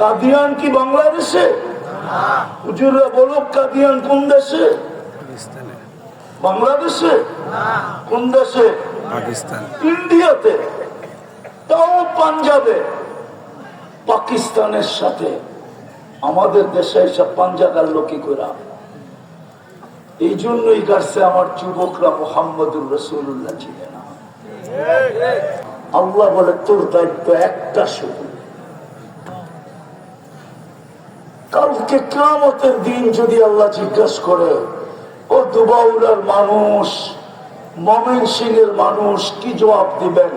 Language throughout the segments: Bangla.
কাদিয়ান কি বাংলাদেশে? হুজুররা বলো কাদিয়ান কোন দেশে? বাংলাদেশে? কোন দেশে? পাকিস্তান। ইন্ডিয়াতে? তাও পাঞ্জাবে। পাকিস্তানের সাথে। আমাদের দেশে এসব পাঞ্জাগার লোকি করা এই জন্যই কাছে আমার যুবকরা মোহাম্মদুর রসুল্লাহ ছিলেন আল্লাহ বলে তোর দায়িত্ব একটা শুধু। কালকে কামতের দিন যদি আল্লাহ জিজ্ঞাসা করে ও দুবাউলার মানুষ মমেন সিং এর মানুষ কি জবাব দিবেন?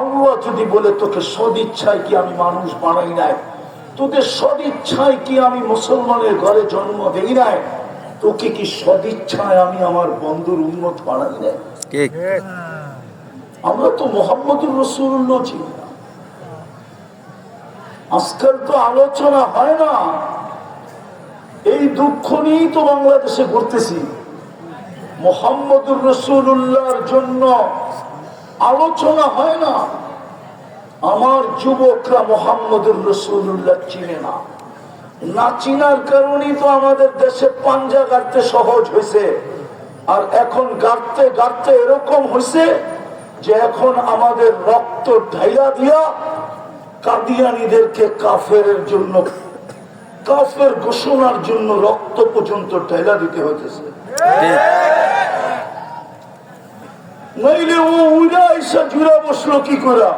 আল্লাহ যদি বলে তোকে সদিচ্ছায় কি আমি মানুষ বানাই নাই? তোদের সদিচ্ছায় কি আমি মুসলমানের ঘরে জন্ম দেই নাই? তোকে কি সদিচ্ছায় আমি আমার বন্ধুর উন্নত বানাই নাই? আমরা তো মোহাম্মদুর রসুল্লাহ চিনি না আজকাল তো আলোচনা হয় না। দুঃখ নিয়েই তো বাংলাদেশে ঘুরতেছি। মোহাম্মদুর রসুল্লাহর জন্য আলোচনা হয় না। আমার যুবকরা মোহাম্মদুর রসুল্লাহ চিনে না। না চিনার কারণেই তো আমাদের দেশে পাঞ্জা গাড়তে সহজ হয়েছে। আর এখন গাড়তে গাড়তে এরকম হয়েছে যে এখন আমাদের রক্ত ঢাইলা দিয়া কাদিয়ানিদেরকে কাফের জন্য কাফের ঘোষণার জন্য রক্ত পর্যন্ত টাইলা দিতে হইতেছে। নইলে ও উড়া এসে জুড়া বসল কি করে?